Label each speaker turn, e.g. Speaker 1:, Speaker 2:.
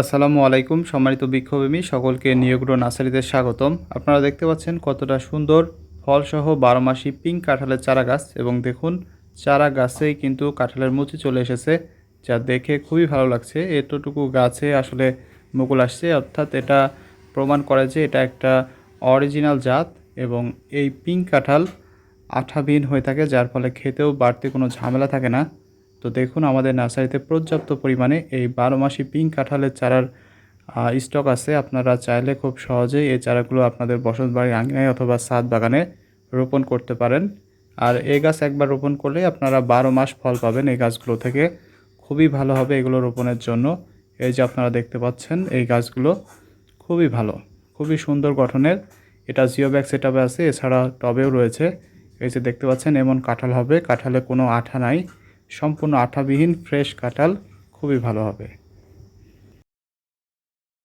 Speaker 1: আসসালামু আলাইকুম, সম্মানিত বিক্ষোভী সকলকে নিয়োগ্র নার্সারিতে স্বাগতম। আপনারা দেখতে পাচ্ছেন কতটা সুন্দর ফলসহ বারো মাসি পিঙ্ক কাঁঠালের চারা গাছ এবং দেখুন চারা গাছেই কিন্তু কাঁঠালের মুচি চলে এসেছে, যা দেখে খুবই ভালো লাগছে। এতটুকু গাছে আসলে মুকুল আসছে, অর্থাৎ এটা প্রমাণ করে যে এটা একটা অরিজিনাল জাত এবং এই পিঙ্ক কাঁঠাল আঠাবিহীন হয়ে থাকে, যার ফলে খেতেও বাড়তি কোনো ঝামেলা থাকে না। তো দেখুন, আমাদের নার্সারিতে পর্যাপ্ত পরিমাণে এই বারো মাসি পিঙ্ক কাঁঠালের চারার স্টক আছে। আপনারা চাইলে খুব সহজেই এই চারাগুলো আপনাদের বসত বাড়ির আঙিনায় অথবা ছাদ বাগানে রোপণ করতে পারেন। আর এই গাছ একবার রোপণ করলে আপনারা বারো মাস ফল পাবেন এই গাছগুলো থেকে। খুবই ভালো হবে এগুলো রোপণের জন্য। এই যে আপনারা দেখতে পাচ্ছেন, এই গাছগুলো খুবই ভালো, খুবই সুন্দর গঠনের। এটা জিও ব্যাগ সেটআপে আছে, এছাড়া টবেও রয়েছে। এই যে দেখতে পাচ্ছেন, এমন কাঁঠাল হবে, কাঁঠালে কোনো আঠা নাই। সম্পূর্ণ আঠাবিহীন ফ্রেশ কাঁঠাল খুবই ভালো হবে।